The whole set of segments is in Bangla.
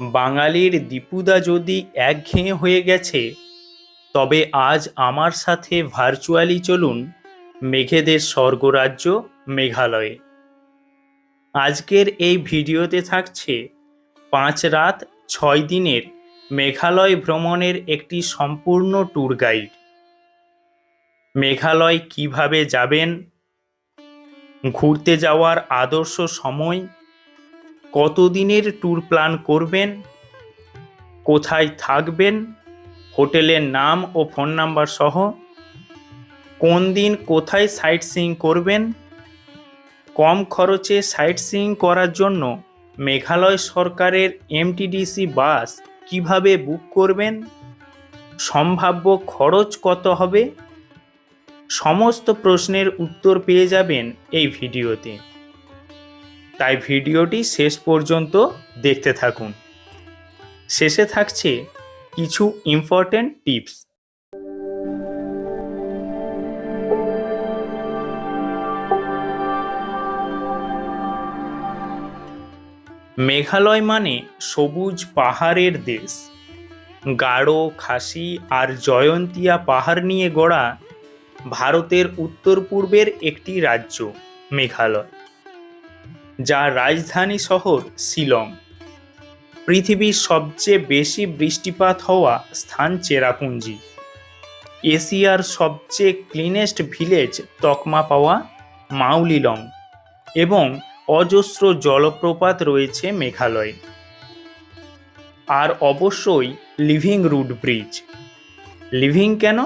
বাঙালির দীপুদা যদি একঘেয়ে হয়ে গেছে, তবে আজ আমার সাথে ভার্চুয়ালি চলুন মেঘেদের স্বর্গরাজ্য মেঘালয়ে। আজকের এই ভিডিওতে থাকছে পাঁচ রাত ছয় দিনের মেঘালয় ভ্রমণের একটি সম্পূর্ণ ট্যুর গাইড। মেঘালয় কীভাবে যাবেন, ঘুরতে যাওয়ার আদর্শ সময় কতদিনের ট্যুর প্ল্যান করবেন? কোথায় থাকবেন? হোটেলের নাম ও ফোন নাম্বার সহ কোন দিন কোথায় সাইট সিইং করবেন? কম খরচে সাইট সিইং করার জন্য মেঘালয় সরকারের এমটিডিসি বাস কীভাবে বুক করবেন? সম্ভাব্য খরচ কত হবে? সমস্ত প্রশ্নের উত্তর পেয়ে যাবেন এই ভিডিওতে। তাই ভিডিওটি শেষ পর্যন্ত দেখতে থাকুন। শেষে থাকছে কিছু ইম্পর্ট্যান্ট টিপস মেঘালয় মানে সবুজ পাহাড়ের দেশ। গাঢ়, খাসি আর জয়ন্তিয়া পাহাড় নিয়ে গড়া ভারতের উত্তর পূর্বের একটি রাজ্য, মেঘালয়। যার রাজধানী শহর শিলং। পৃথিবীর সবচেয়ে বেশি বৃষ্টিপাত হওয়া স্থান চেরাপুঞ্জি। এশিয়ার সবচেয়ে ক্লিনেস্ট ভিলেজ তকমা পাওয়া মাউলিলং এবং অজস্র জলপ্রপাত রয়েছে মেঘালয়ে। আর অবশ্যই লিভিং রুট ব্রিজ লিভিং কেন?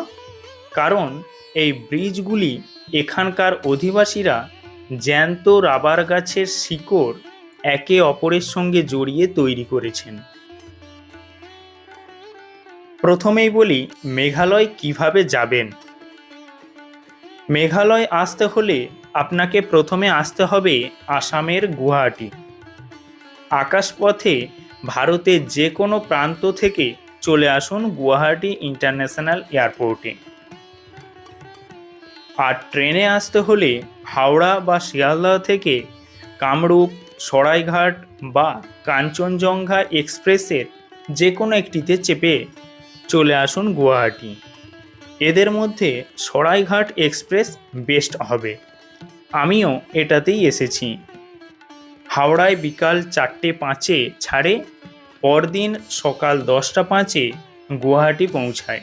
কারণ এই ব্রিজগুলি এখানকার অধিবাসীরা জ্যান্ত রাবার গাছের শিকড় একে অপরের সঙ্গে জড়িয়ে তৈরি করেছেন। প্রথমেই বলি, মেঘালয় কীভাবে যাবেন? মেঘালয় আসতে হলে আপনাকে প্রথমে আসতে হবে আসামের গুয়াহাটি। আকাশপথে ভারতের যে কোনো প্রান্ত থেকে চলে আসুন গুয়াহাটি ইন্টারন্যাশনাল এয়ারপোর্টে। আর ট্রেনে আসতে হলে হাওড়া বা শিয়ালদহ থেকে কামরূপ, সরাইঘাট বা কাঞ্চনজঙ্ঘা এক্সপ্রেসের যে কোনো একটিতে চেপে চলে আসুন গুয়াহাটি। এদের মধ্যে সরাইঘাট এক্সপ্রেস বেস্ট হবে। আমিও এটাতেই এসেছি। হাওড়ায় বিকাল চারটে পাঁচে ছাড়ে পরদিন সকাল দশটা পাঁচে গুয়াহাটি পৌঁছায়।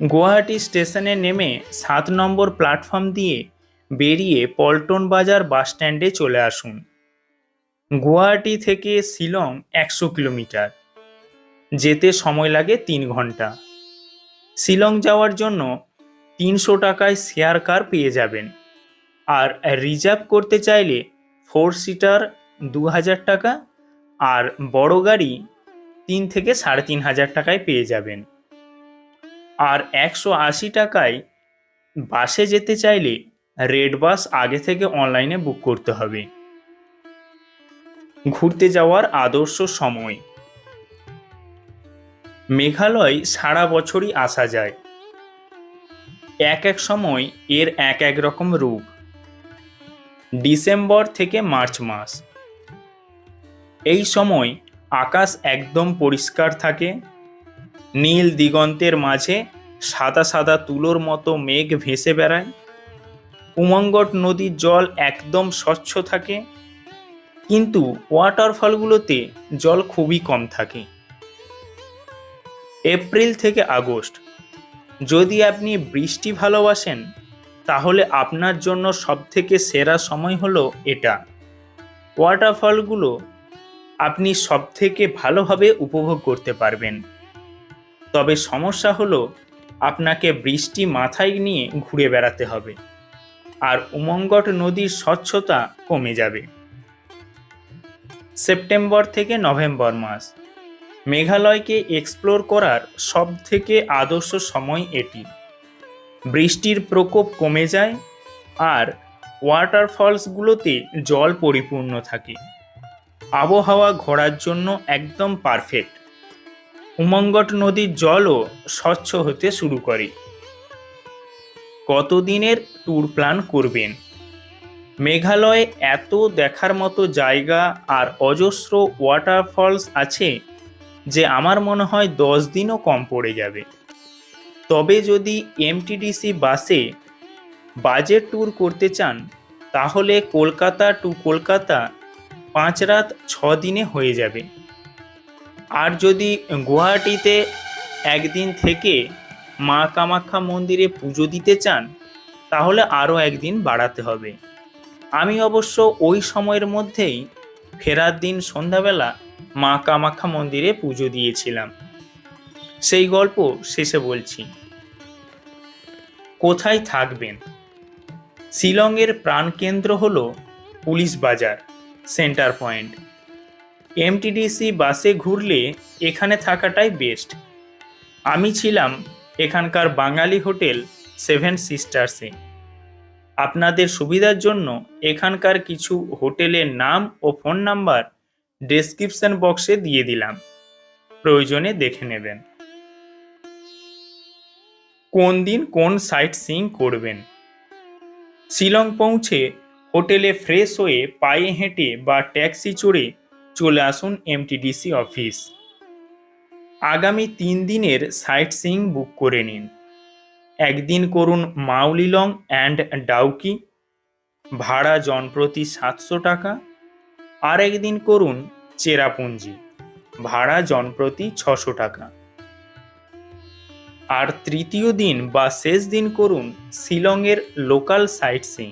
গুয়াহাটি স্টেশনে নেমে সাত নম্বর প্ল্যাটফর্ম দিয়ে বেরিয়ে পল্টন বাজার বাস স্ট্যান্ডে চলে আসুন। গুয়াহাটি থেকে শিলং একশো কিলোমিটার। যেতে সময় লাগে তিন ঘণ্টা। শিলং যাওয়ার জন্য তিনশো টাকায় শেয়ার কার পেয়ে যাবেন। আর রিজার্ভ করতে চাইলে ফোর সিটার দু হাজার টাকা আর বড় গাড়ি তিন থেকে সাড়ে তিন হাজার টাকায় পেয়ে যাবেন। আর একশো আশি টাকায় বাসে যেতে চাইলে রেড বাস আগে থেকে অনলাইনে বুক করতে হবে। ঘুরতে যাওয়ার আদর্শ সময়। মেঘালয় সারা বছরই আসা যায়। এক এক সময় এর এক এক রকম রূপ। ডিসেম্বর থেকে মার্চ মাস। এই সময় আকাশ একদম পরিষ্কার থাকে। নীল দিগন্তের মাঝে সাদা সাদা তুলোর মতো মেঘ ভেসে বেড়ায়। উমঙ্গট নদীর জল একদম স্বচ্ছ থাকে, কিন্তু ওয়াটারফলগুলোতে জল খুবই কম থাকে। এপ্রিল থেকে আগস্ট, যদি আপনি বৃষ্টি ভালোবাসেন, তাহলে আপনার জন্য সবথেকে সেরা সময় হলো এটা। ওয়াটারফলগুলো আপনি সবথেকে ভালোভাবে উপভোগ করতে পারবেন। তবে সমস্যা হলো আপনাকে বৃষ্টি মাথায় নিয়ে ঘুরে বেড়াতে হবে আর উমঙ্গট নদীর স্বচ্ছতা কমে যাবে। সেপ্টেম্বর থেকে নভেম্বর মাস। মেঘালয়কে এক্সপ্লোর করার সব থেকে আদর্শ সময় এটি। বৃষ্টির প্রকোপ কমে যায় আর ওয়াটারফলসগুলোতে জল পরিপূর্ণ থাকে। আবহাওয়া ঘোরার জন্য একদম পারফেক্ট উমঙ্গট নদীর জলও স্বচ্ছ হতে শুরু করে। কতদিনের ট্যুর প্ল্যান করবেন? মেঘালয়ে এত দেখার মতো জায়গা আর অজস্র ওয়াটারফলস আছে যে আমার মনে হয় দশ দিনও কম পড়ে যাবে। তবে যদি এমটিডিসি বাসে বাজেট ট্যুর করতে চান, তাহলে কলকাতা টু কলকাতা পাঁচ রাত ছ দিনে হয়ে যাবে। আর যদি গুয়াহাটিতে একদিন থেকে মা কামাখ্যা মন্দিরে পুজো দিতে চান, তাহলে আরও একদিন বাড়াতে হবে। আমি অবশ্য ওই সময়ের মধ্যেই ফেরার দিন সন্ধ্যাবেলা মা কামাখ্যা মন্দিরে পুজো দিয়েছিলাম। সেই গল্প শেষে বলছি। কোথায় থাকবেন? শিলংয়ের প্রাণকেন্দ্র হল পুলিশ বাজার, সেন্টার পয়েন্ট। এমটিডিসি বাসে ঘুরলে এখানে থাকাটাই বেস্ট আমি ছিলাম এখানকার বাঙালি হোটেল সেভেন সিস্টার্সে। আপনাদের সুবিধার জন্য এখানকার কিছু হোটেলের নাম ও ফোন নাম্বার ডেসক্রিপশন বক্সে দিয়ে দিলাম। প্রয়োজনে দেখে নেবেন। কোন দিন কোন সাইট সিইং করবেন? শিলং পৌঁছে হোটেলে ফ্রেশ হয়ে পায়ে হেঁটে বা ট্যাক্সি চড়ে চলে আসুন এমটিডিসি অফিস আগামী তিন দিনের সাইট সিইং বুক করে নিন। একদিন করুন মাউলিলং অ্যান্ড ডাউকি। ভাড়া জনপ্রতি সাতশো টাকা। আর একদিন করুন চেরাপুঞ্জি। ভাড়া জনপ্রতি ছশো টাকা। আর তৃতীয় দিন বা শেষ দিন করুন শিলংয়ের লোকাল সাইট সিং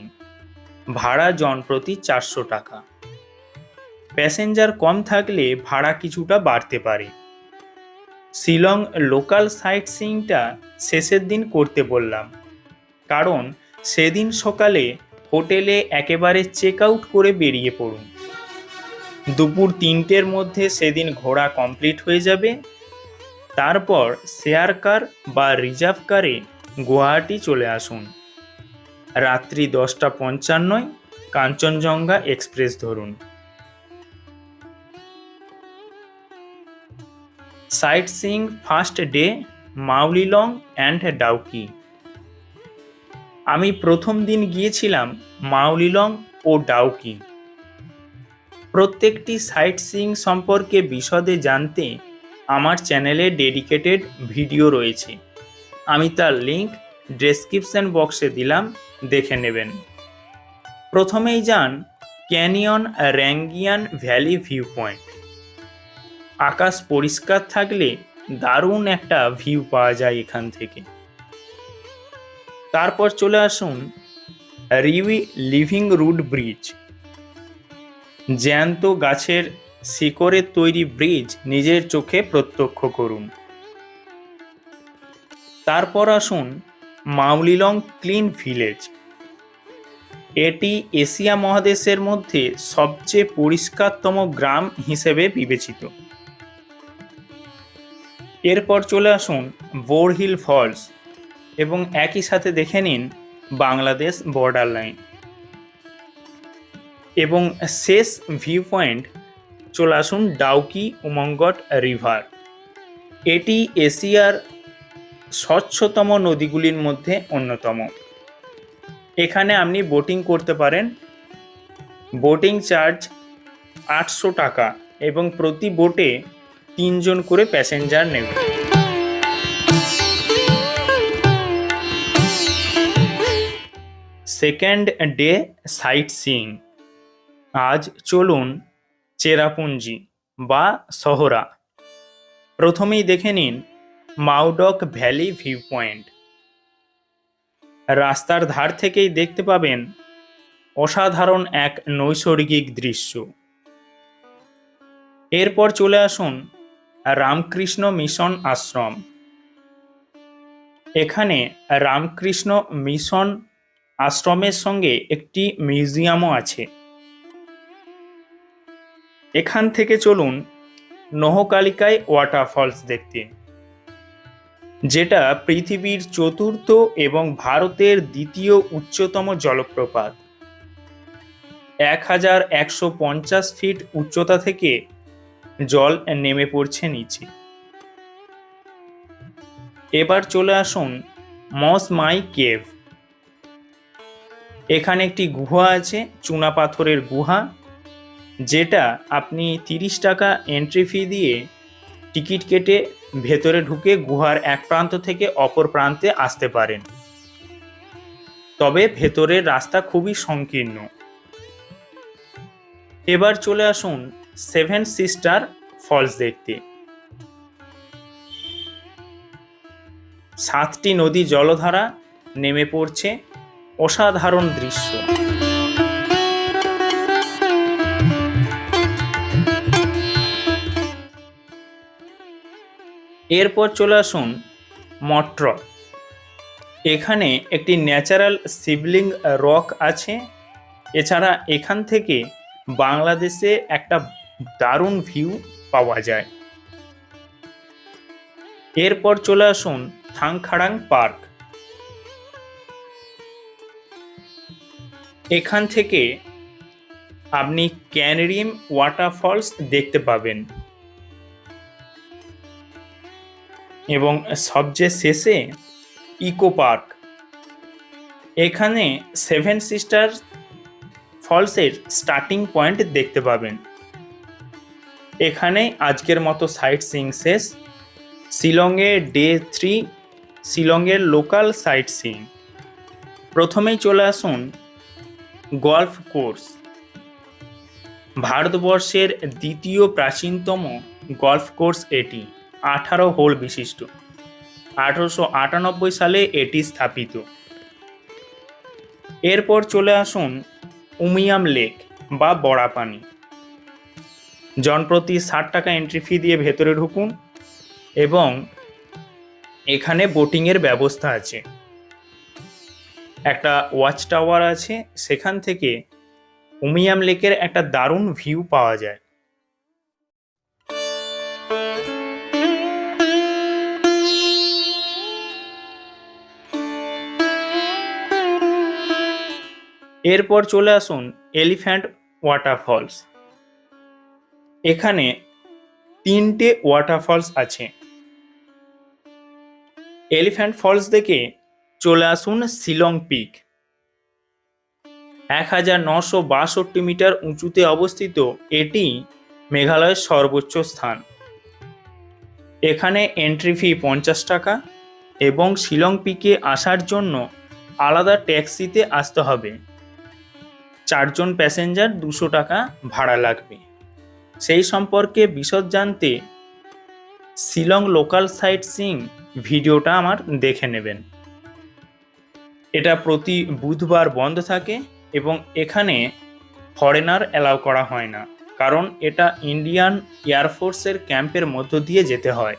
ভাড়া জনপ্রতি চারশো টাকা। প্যাসেঞ্জার কম থাকলে ভাড়া কিছুটা বাড়তে পারে। শিলং লোকাল সাইট সিইংটা শেষের দিন করতে বললাম। কারণ সেদিন সকালে হোটেলে একেবারে চেক আউট করে বেরিয়ে পড়ুন। দুপুর তিনটের মধ্যে সেদিন ঘোরা কমপ্লিট হয়ে যাবে। তারপর শেয়ার কার বা রিজার্ভ কারে গুয়াহাটি চলে আসুন। রাত্রি দশটা পঞ্চান্নয়, কাঞ্চনজঙ্ঘা এক্সপ্রেস ধরুন। Sight seeing first day Mawlynnong and Dawki. আমি প্রথম দিন গিয়েছিলাম মাউলিলং ও ডাউকি। প্রত্যেকটি সাইট সিং সম্পর্কে বিশদে জানতে আমার চ্যানেলে ডেডিকেটেড ভিডিও রয়েছে। আমি তার লিংক ডেসক্রিপশন বক্সে দিলাম, দেখে নেবেন। প্রথমেই যান ক্যানিয়ন র্যাঙ্গিয়ান ভ্যালি ভিউ পয়েন্ট আকাশ পরিষ্কার থাকলে দারুণ একটা ভিউ পাওয়া যায় এখান থেকে। তারপর চলে আসুন রিউই লিভিং রুট ব্রিজ। জ্যান্ত গাছের শিকড়ের তৈরি ব্রিজ নিজের চোখে প্রত্যক্ষ করুন। তারপর আসুন মাউলিলং ক্লিন ভিলেজ। এটি এশিয়া মহাদেশের মধ্যে সবচেয়ে পরিষ্কারতম গ্রাম হিসেবে বিবেচিত। এরপর চলে আসুন বোরহিল ফলস এবং একই সাথে দেখে নিন বাংলাদেশ বর্ডার লাইন এবং শেষ ভিউ পয়েন্ট চলে আসুন ডাউকি উমঙ্গট রিভার এটি এশিয়ার স্বচ্ছতম নদীগুলির মধ্যে অন্যতম। এখানে আপনি বোটিং করতে পারেন। বোটিং চার্জ আটশো টাকা এবং প্রতি বোটে তিনজন করে প্যাসেঞ্জার নেবে। সেকেন্ড ডে সাইট সিইং আজ চলুন চেরাপুঞ্জি বা শহরা প্রথমেই দেখে নিন মাউডক ভ্যালি ভিউ পয়েন্ট রাস্তার ধার থেকেই দেখতে পাবেন অসাধারণ এক নৈসর্গিক দৃশ্য। এরপর চলে আসুন রামকৃষ্ণ মিশন আশ্রম। এখানে রামকৃষ্ণ মিশন আশ্রমের সঙ্গে একটি মিউজিয়ামও আছে। এখান থেকে চলুন নহকালিকায় ওয়াটারফলস দেখতে, যেটা পৃথিবীর চতুর্থ এবং ভারতের দ্বিতীয় উচ্চতম জলপ্রপাত। এক হাজার একশো পঞ্চাশ ফিট উচ্চতা থেকে জল নেমে পড়ছে নিচে। এবার চলে আসুন মস মাই কেভ। এখানে একটি গুহা আছে, চুনা পাথরের গুহা, যেটা আপনি তিরিশ টাকা এন্ট্রি ফি দিয়ে টিকিট কেটে ভেতরে ঢুকে গুহার এক প্রান্ত থেকে অপর প্রান্তে আসতে পারেন। তবে ভেতরের রাস্তা খুবই সংকীর্ণ। এবার চলে আসুন সেভেন সিস্টার ফলস দেখতে। সাতটি নদী জলধারা নেমে পড়ছে অসাধারণ দৃশ্য। এরপর চলে আসুন মট্র। এখানে একটি ন্যাচারাল শিবলিং রক আছে। এছাড়া এখান থেকে বাংলাদেশে একটা দারুণ ভিউ পাওয়া যায়। এরপর চলে আসুন থাংখাড়াং পার্ক। এখান থেকে আপনি ক্যানরিম ওয়াটারফলস দেখতে পাবেন। এবং সবচেয়ে শেষে ইকো পার্ক। এখানে সেভেন সিস্টার ফলসের স্টার্টিং পয়েন্ট দেখতে পাবেন। এখানে আজকের মতো সাইট সিং শেষ। শিলংয়ে ডে থ্রি শিলংয়ের লোকাল সাইট সিং প্রথমেই চলে আসুন গল্ফ কোর্স ভারতবর্ষের দ্বিতীয় প্রাচীনতম গল্ফ কোর্স এটি, আঠারো হোল বিশিষ্ট। আঠারোশো আটানব্বই সালে এটি স্থাপিত। এরপর চলে আসুন উমিয়াম লেক বা বড়াপানি। জনপ্রতি ষাট টাকা এন্ট্রি ফি দিয়ে ভেতরে ঢুকুন এবং এখানে বোটিংয়ের ব্যবস্থা আছে। একটা ওয়াচ টাওয়ার আছে, সেখান থেকে উমিয়াম লেকের একটা দারুণ ভিউ পাওয়া যায়। এরপর চলে আসুন এলিফ্যান্ট ওয়াটারফলস এখানে তিনটে ওয়াটারফলস আছে। এলিফ্যান্ট ফলস দেখে চলে আসুন শিলং পিক এক হাজার নশো বাষট্টি মিটার উঁচুতে অবস্থিত এটি মেঘালয়ের সর্বোচ্চ স্থান। এখানে এন্ট্রি ফি পঞ্চাশ টাকা এবং শিলং পিকে আসার জন্য আলাদা ট্যাক্সিতে আসতে হবে। চারজন প্যাসেঞ্জার দুশো টাকা ভাড়া লাগবে। সেই সম্পর্কে বিশদ জানতে শিলং লোকাল সাইট সিং ভিডিওটা আমার দেখে নেবেন। এটা প্রতি বুধবার বন্ধ থাকে এবং এখানে ফরেনার অ্যালাউ করা হয় না, কারণ এটা ইন্ডিয়ান এয়ারফোর্সের ক্যাম্পের মধ্য দিয়ে যেতে হয়।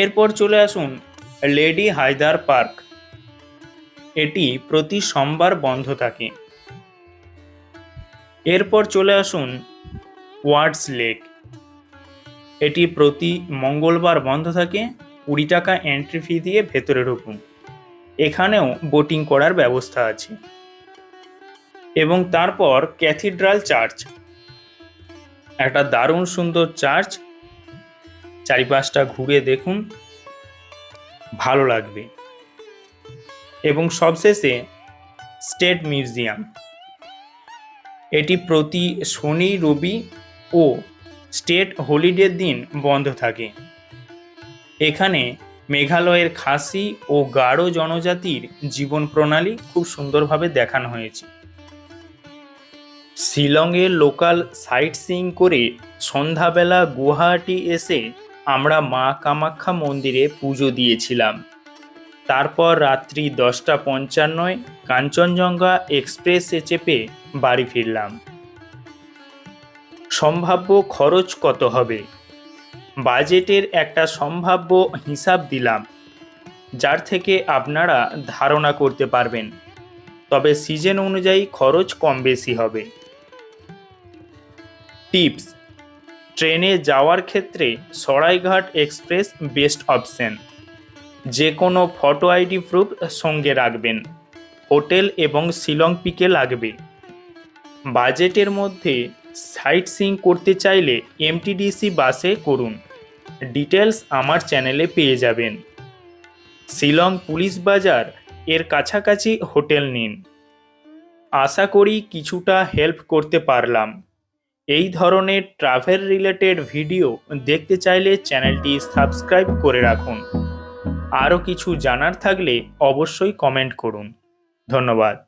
এরপর চলে আসুন লেডি হায়দার পার্ক। এটি প্রতি সোমবার বন্ধ থাকে। এরপর চলে আসুন ওয়ার্ডস লেক এটি প্রতি মঙ্গলবার বন্ধ থাকে, কুড়ি টাকা এন্ট্রি ফি দিয়ে ভেতরে ঢুকুন। এখানেও বোটিং করার ব্যবস্থা আছে। এবং তারপর ক্যাথিড্রাল চার্চ একটা দারুণ সুন্দর চার্চ চারিপাশটা ঘুরে দেখুন। ভালো লাগবে। এবং সবশেষে স্টেট মিউজিয়াম এটি প্রতি শনি, রবি ও স্টেট হলিডের দিন বন্ধ থাকে। এখানে মেঘালয়ের খাসি ও গাঢ় জনজাতির জীবন প্রণালী খুব সুন্দরভাবে দেখানো হয়েছে। শিলংয়ের লোকাল সাইট সিইং করে সন্ধ্যাবেলা গুয়াহাটি এসে আমরা মা কামাখ্যা মন্দিরে পুজো দিয়েছিলাম। তারপর রাত্রি দশটা পঞ্চান্নয় কাঞ্চনজঙ্ঘা এক্সপ্রেসে চেপে বাড়ি ফিরলাম। সম্ভাব্য খরচ কত হবে? বাজেটের একটা সম্ভাব্য হিসাব দিলাম, যার থেকে আপনারা ধারণা করতে পারবেন। তবে সিজন অনুযায়ী খরচ কম বেশি হবে। টিপস, ট্রেনে যাওয়ার ক্ষেত্রে সরাইঘাট এক্সপ্রেস বেস্ট অপশন। যে কোনো ফটো আইডি প্রুফ সঙ্গে রাখবেন। হোটেল এবং শিলং পিকে লাগবে। বাজেটের মধ্যে সাইট সিং করতে চাইলে এমটিডিসি বাসে করুন। ডিটেলস আমার চ্যানেলে পেয়ে যাবেন। শিলং পুলিশ বাজার এর কাছাকাছি হোটেল নিন। আশা করি কিছুটা হেল্প করতে পারলাম। এই ধরনের ট্রাভেল রিলেটেড ভিডিও দেখতে চাইলে চ্যানেলটি সাবস্ক্রাইব করে রাখুন। আরও কিছু জানার থাকলে অবশ্যই কমেন্ট করুন। ধন্যবাদ।